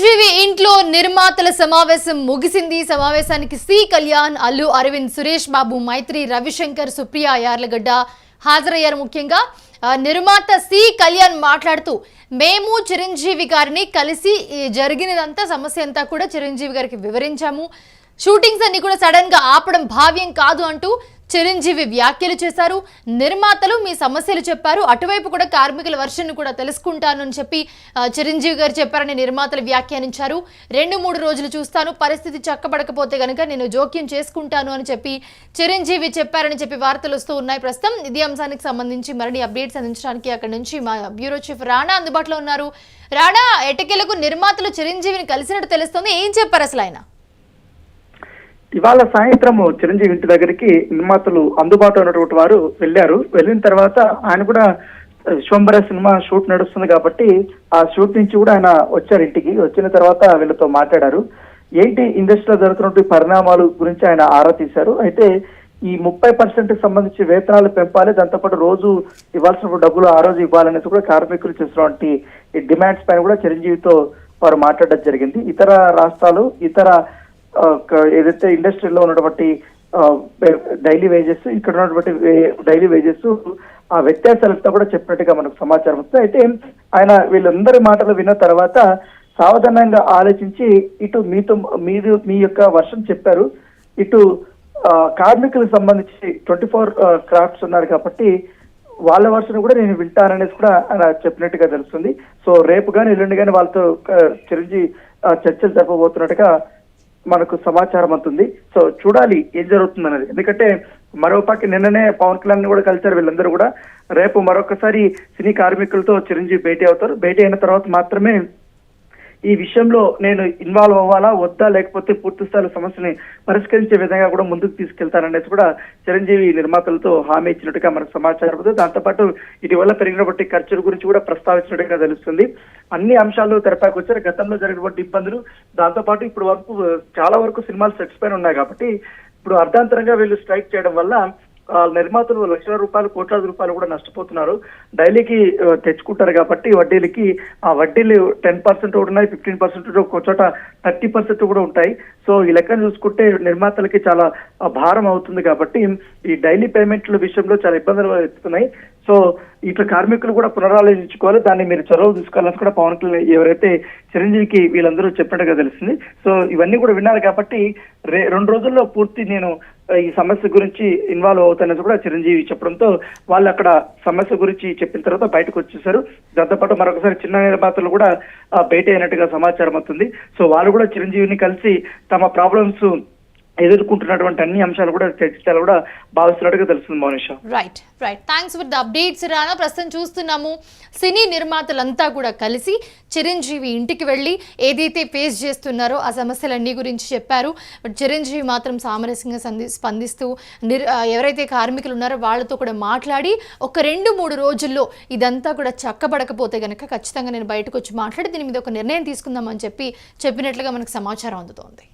చిరంజీవి ఇంట్లో నిర్మాతల సమావేశం ముగిసింది. సమావేశానికి సి కళ్యాణ్ అల్లు అరవింద్ సురేష్ బాబు మైత్రి రవిశంకర్ సుప్రియ యార్లగడ్డ హాజరయ్యారు. ముఖ్యంగా నిర్మాత సి కళ్యాణ్ మాట్లాడుతూ మేము చిరంజీవి గారిని కలిసి జరిగినదంతా సమస్య అంతా కూడా చిరంజీవి గారికి వివరించాము. షూటింగ్స్ అన్ని కూడా సడన్గా ఆపడం భావ్యం కాదు అంటూ చిరంజీవి వ్యాఖ్యలు చేశారు నిర్మాతలు మీ సమస్యలు చెప్పారు అటువైపు కూడా కార్మికుల వర్షన్ను కూడా తెలుసుకుంటాను అని చెప్పి చిరంజీవి గారు చెప్పారని నిర్మాతలు వ్యాఖ్యానించారు. రెండు మూడు రోజులు చూస్తాను పరిస్థితి చక్కబడకపోతే కనుక నేను జోక్యం చేసుకుంటాను అని చెప్పి చిరంజీవి చెప్పారని చెప్పి వార్తలు వస్తూ ఉన్నాయి. ప్రస్తుతం ఇదే అంశానికి సంబంధించి మరిన్ని అప్డేట్స్ అందించడానికి అక్కడ నుంచి మా బ్యూరో చీఫ్ రాణా అందుబాటులో ఉన్నారు. రాణా ఎటకెలకు నిర్మాతలు చిరంజీవిని కలిసినట్టు తెలుస్తుంది? ఏం చెప్పారు అసలు ఆయన? ఇవాళ సాయంత్రం చిరంజీవి ఇంటి దగ్గరికి నిర్మాతలు అందుబాటులో ఉన్నటువంటి వారు వెళ్ళారు. వెళ్ళిన తర్వాత ఆయన కూడా విశ్వంబర సినిమా షూట్ నడుస్తుంది కాబట్టి ఆ షూట్ నుంచి కూడా ఆయన వచ్చారు ఇంటికి. వచ్చిన తర్వాత వీళ్ళతో మాట్లాడారు. ఏంటి ఇండస్ట్రీలో జరుగుతున్నటువంటి పరిణామాలు గురించి ఆయన ఆరా తీశారు. అయితే ఈ ముప్పై పర్సెంట్ సంబంధించి వేతనాలు పెంపాలి దాంతోపాటు రోజు ఇవ్వాల్సిన డబ్బులు ఆ రోజు ఇవ్వాలనేసి కూడా కార్మికులు చేసినటువంటి డిమాండ్స్ పైన కూడా చిరంజీవితో వారు మాట్లాడడం జరిగింది. ఇతర రాష్ట్రాలు ఇతర ఏదైతే ఇండస్ట్రీలో ఉన్నటువంటి డైలీ వేజెస్ ఇక్కడ ఉన్నటువంటి డైలీ వేజెస్ ఆ వ్యత్యాసాలతో కూడా చెప్పినట్టుగా మనకు సమాచారం వస్తుంది. అయితే ఆయన వీళ్ళందరి మాటలు విన్న తర్వాత సావధానంగా ఆలోచించి ఇటు మీతో మీరు మీ యొక్క వర్షం చెప్పారు. ఇటు కార్మికులకు సంబంధించి ట్వంటీ ఫోర్ క్రాఫ్ట్స్ ఉన్నారు కాబట్టి వాళ్ళ వర్షం కూడా నేను వింటాననేసి కూడా ఆయన చెప్పినట్టుగా తెలుస్తుంది. సో రేపు కానీ ఎల్లుండి కానీ వాళ్ళతో ఆ, చిరంజీవి చర్చలు జరపబోతున్నట్టుగా మనకు సమాచారం అవుతుంది సో చూడాలి ఏం జరుగుతుంది అనేది ఎందుకంటే మరో పక్క నిన్ననే పవన్ కళ్యాణ్ కూడా కలిశారు వీళ్ళందరూ కూడా. రేపు మరొకసారి సినీ కార్మికులతో చిరంజీవి భేటీ అవుతారు. భేటీ అయిన తర్వాత మాత్రమే ఈ విషయంలో నేను ఇన్వాల్వ్ అవ్వాలా వద్దా లేకపోతే పూర్తి స్థాయిలో సమస్యని పరిష్కరించే విధంగా కూడా ముందుకు తీసుకెళ్తాననేసి కూడా చిరంజీవి నిర్మాతలతో హామీ ఇచ్చినట్టుగా మనకు సమాచారం ఉంది. దాంతోపాటు ఇటీవల పెరిగినటువంటి ఖర్చుల గురించి కూడా ప్రస్తావించినట్టుగా తెలుస్తుంది. అన్ని అంశాలు తెరపైకి వచ్చారు. గతంలో జరిగినటువంటి ఇబ్బందులు దాంతోపాటు ఇప్పుడు వరకు చాలా వరకు సినిమాలు సెట్స్ పైన ఉన్నాయి కాబట్టి ఇప్పుడు అర్ధాంతరంగా వీళ్ళు స్ట్రైక్ చేయడం వల్ల నిర్మాతలు లక్షల రూపాయలు కోట్లాది రూపాయలు కూడా నష్టపోతున్నారు. డైలీకి తెచ్చుకుంటారు కాబట్టి వడ్డీలకి ఆ వడ్డీలు టెన్ పర్సెంట్ కూడా ఉన్నాయి ఫిఫ్టీన్ పర్సెంట్ ఒక చోట థర్టీ పర్సెంట్ కూడా ఉంటాయి. సో ఈ లెక్కను చూసుకుంటే నిర్మాతలకి చాలా భారం అవుతుంది కాబట్టి ఈ డైలీ పేమెంట్ల విషయంలో చాలా ఇబ్బందులు ఎత్తుతున్నాయి సో ఇట్లా కార్మికులు కూడా పునరాలోచించుకోవాలి. దాన్ని మీరు చొరవ తీసుకోవాలని కూడా పవన్ కళ్యాణ్ ఎవరైతే చిరంజీవికి వీళ్ళందరూ చెప్పినట్టుగా తెలిసింది. సో ఇవన్నీ కూడా విన్నారు కాబట్టి రెండు రోజుల్లో పూర్తి నేను ఈ సమస్య గురించి ఇన్వాల్వ్ అవుతానని కూడా చిరంజీవి చెప్పడంతో వాళ్ళు అక్కడ సమస్య గురించి చెప్పిన తర్వాత బయటకు వచ్చేసారు. దాంతోపాటు మరొకసారి చిన్న నిర్మాతలు కూడా బయట భేటీ అయినట్టుగా సమాచారం అవుతుంది సో వాళ్ళు కూడా చిరంజీవిని కలిసి తమ ప్రాబ్లమ్స్ ఎదుర్కొంటున్నటువంటి అన్ని అంశాలు కూడా చర్చించాలి కూడా భావిస్తున్నట్టుగా తెలుస్తుంది Mounisha. Right right thanks for the updates Rana ప్రస్తుతం చూస్తున్నాము సినీ నిర్మాతలంతా కూడా కలిసి చిరంజీవి ఇంటికి వెళ్ళి ఏదైతే ఫేస్ చేస్తున్నారో ఆ సమస్యలన్నీ గురించి చెప్పారు. బట్ చిరంజీవి మాత్రం సామరస్యంగా స్పందిస్తూ నిర్ ఎవరైతే కార్మికులు ఉన్నారో వాళ్ళతో కూడా మాట్లాడి ఒక రెండు మూడు రోజుల్లో ఇదంతా కూడా చక్కబడకపోతే గనక ఖచ్చితంగా నేను బయటకు వచ్చి మాట్లాడి దీని మీద ఒక నిర్ణయం తీసుకుందామని చెప్పి చెప్పినట్లుగా మనకు సమాచారం అందుతోంది.